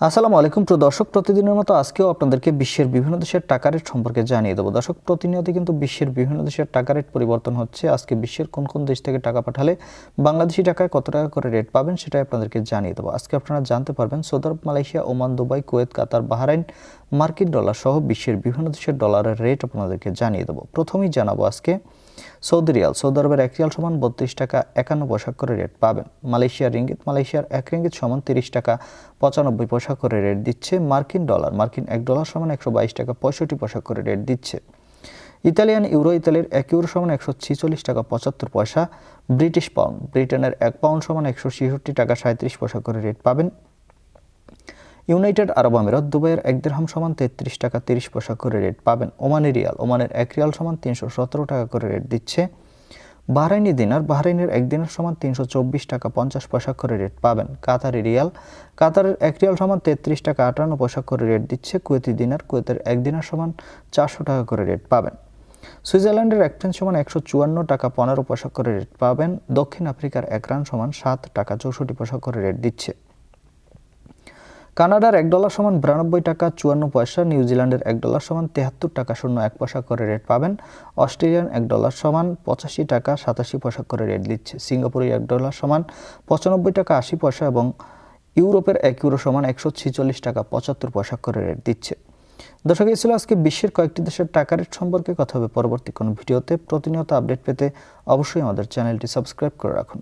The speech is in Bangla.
আসসালামু আলাইকুম প্রিয় দর্শক, প্রতিদিনের মতো আজকেও আপনাদেরকে বিশ্বের বিভিন্ন দেশের টাকা রেট সম্পর্কে জানিয়ে দেবো। দর্শক, প্রতিনিয়ত কিন্তু বিশ্বের বিভিন্ন দেশের টাকা রেট পরিবর্তন হচ্ছে। আজকে বিশ্বের কোন কোন দেশ থেকে টাকা পাঠালে বাংলাদেশি টাকায় কত টাকা করে রেট পাবেন সেটাই আপনাদেরকে জানিয়ে দেবো। আজকে আপনারা জানতে পারবেন, Saudi Arab, Malaysia, Oman, Dubai, Kuwait, Qatar, Bahrain, মার্কিন ডলার সহ বিশ্বের বিভিন্ন দেশের ডলারের রেট আপনাদেরকে জানিয়ে দেবো। প্রথমেই জানাব আজকে সৌদি রিয়াল, সৌদি আরবের এক রিয়াল সমান বত্রিশ টাকা একান্ন পয়সা করে রেট পাবেন। মালয়েশিয়ার রিঙ্গিত, মালয়েশিয়ার এক রিঙ্গিত সমান তিরিশ টাকা পঁচানব্বই পয়সা করে রেট দিচ্ছে মার্কিন ডলার। মার্কিন এক ডলার সমান একশো বাইশ টাকা পঁয়ষট্টি পয়সা করে রেট দিচ্ছে। ইতালিয়ান ইউরো, ইতালির এক ইউরো সমান একশো ছিচল্লিশ টাকা পঁচাত্তর পয়সা ব্রিটিশ পাউন্ড। ব্রিটেনের এক পাউন্ড সমান একশো ছেষট্টি টাকা সাঁত্রিশ পয়সা করে রেট পাবেন। ইউনাইটেড আরব আমিরাত দুবাইয়ের এক দেড়হাম সমান তেত্রিশ টাকা তিরিশ পয়সা করে রেট পাবেন। ওমানি রিয়াল, ওমানের এক রিয়াল সমান তিনশো সতেরো টাকা করে রেট দিচ্ছে। বাহরাইনি দিনার, বাহরাইনের এক দিনের সমান তিনশো চব্বিশ টাকা পঞ্চাশ পয়সা করে রেট পাবেন। কাতারি রিয়াল, কাতারের এক রিয়াল সমান তেত্রিশ টাকা আটান্ন পয়সা করে রেট দিচ্ছে। কুয়েতি দিনার, কুয়েতের এক দিনের সমান চারশো টাকা করে রেট পাবেন। সুইজারল্যান্ডের এক পেন সমান একশো চুয়ান্ন টাকা পনেরো পয়সা করে রেট পাবেন। দক্ষিণ আফ্রিকার এক রান সমান সাত টাকা চৌষট্টি পয়সা করে রেট দিচ্ছে। কানাডার এক ডলার সমান বিরানব্বই টাকা, চুয়ান্ন পয়সা নিউজিল্যান্ডের এক ডলার সমান তেহাত্তর টাকা, শূন্য এক পয়সা করে রেট পাবেন। অস্ট্রেলিয়ান এক ডলার সমান পঁচাশি টাকা, সাতাশি পয়সা করে রেট দিচ্ছে। সিঙ্গাপুরের এক ডলার সমান পঁচানব্বই টাকা, আশি পয়সা এবং ইউরোপের এক ইউরো সমান একশো ছিচল্লিশ টাকা, পঁচাত্তর পয়সা করে রেট দিচ্ছে। দর্শক, এই ছিল আজকে বিশ্বের কয়েকটি দেশের টাকা রেট সম্পর্কে। কথা হবে পরবর্তী কোনো ভিডিওতে। প্রতিনিয়ত আপডেট পেতে অবশ্যই আমাদের চ্যানেলটি সাবস্ক্রাইব করে রাখুন।